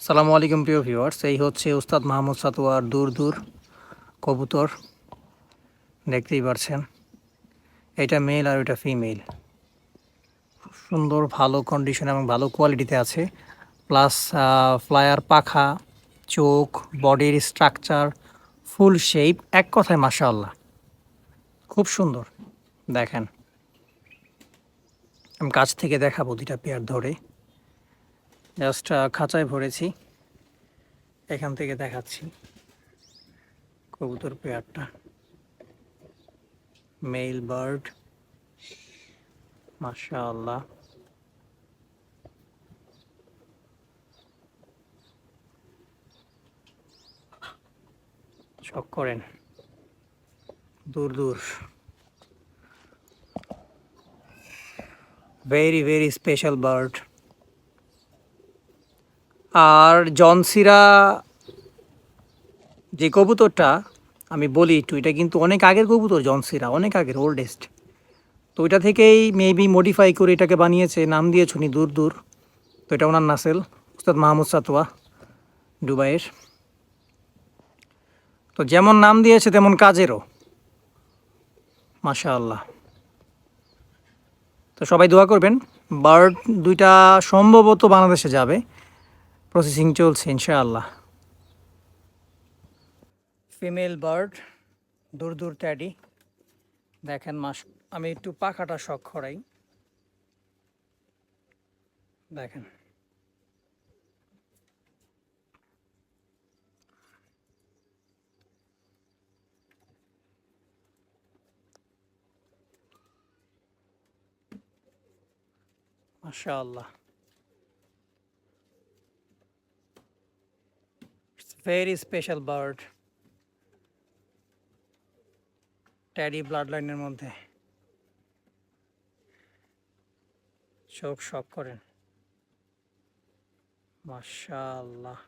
সালামু আলাইকুম, প্রিয় ভিউয়ার্স। এই হচ্ছে উস্তাদ মাহমুদ সাতোয়ার দূর দূর কবুতর। দেখতেই পারছেন, এটা মেল আর এটা ফিমেল সুন্দর, ভালো কন্ডিশন এবং ভালো কোয়ালিটিতে আছে। প্লাস ফ্লায়ার পাখা, চোখ বডির স্ট্রাকচার ফুল শেপ এক কথায় মাশাআল্লাহ। খুব সুন্দর, দেখেন। আমি কাছ থেকে দেখাবো দুইটা পেয়ার ধরে। জাস্ট খাঁচায় ভরেছি। এখান থেকে দেখাচ্ছি কবুতর পেয়ারটা। মেল বার্ড মাশাআল্লাহ। শখ করেন। দূর দূর। ভেরি ভেরি স্পেশাল বার্ড আর জনসিরা যে কবুতরটা আমি বলি একটু, এটা কিন্তু অনেক আগের কবুতর জনসিরা অনেক আগের ওল্ডেস্ট তো ওইটা থেকেই মেবি মডিফাই করে এটাকে বানিয়েছে, নাম দিয়েছ উনি দূর দূর। তো এটা ওনার নাসেল, উস্তাদ মাহমুদ সাতোয়া, দুবাইয়ের। তো যেমন নাম দিয়েছে তেমন কাজেরও। মাশা আল্লাহ তো সবাই দোয়া করবেন, বার্ড দুইটা সম্ভবত বাংলাদেশে যাবে। প্রসেসিং চলছে, ইনশাআল্লাহ। ফিমেল বার্ড দূর দূর ট্যাডি দেখেন মাস, আমি একটু পাখাটা শখ করাই। দেখেন। মাশাআল্লাহ। Very special bird. Teddy blood লাইনের মধ্যে। চোখ শখ করেন। মাশাআল্লাহ।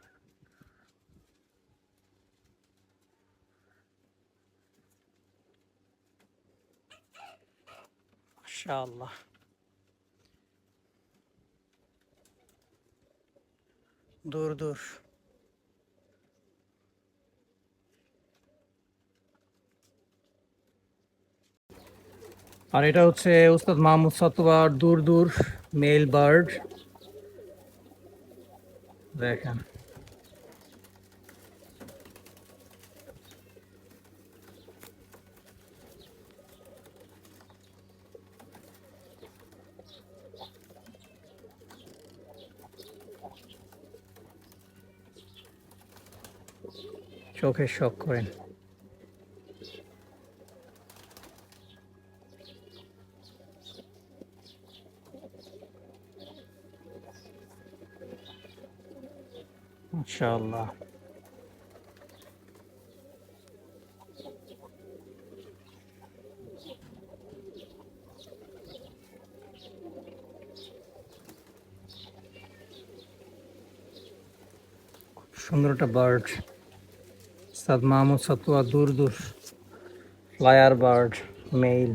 মাশাআল্লাহ। দূর দূর। আর এটা হচ্ছে উস্তাদ মাহমুদ সাতোয়ার দূর দূর মেল বার্ড। দেখেন। চোখের শখ করেন। মাশাআল্লাহ সুন্দর একটা বার্ড সাদ মাহমুদ সাতুয়া দূর দূর। Flyer bird mail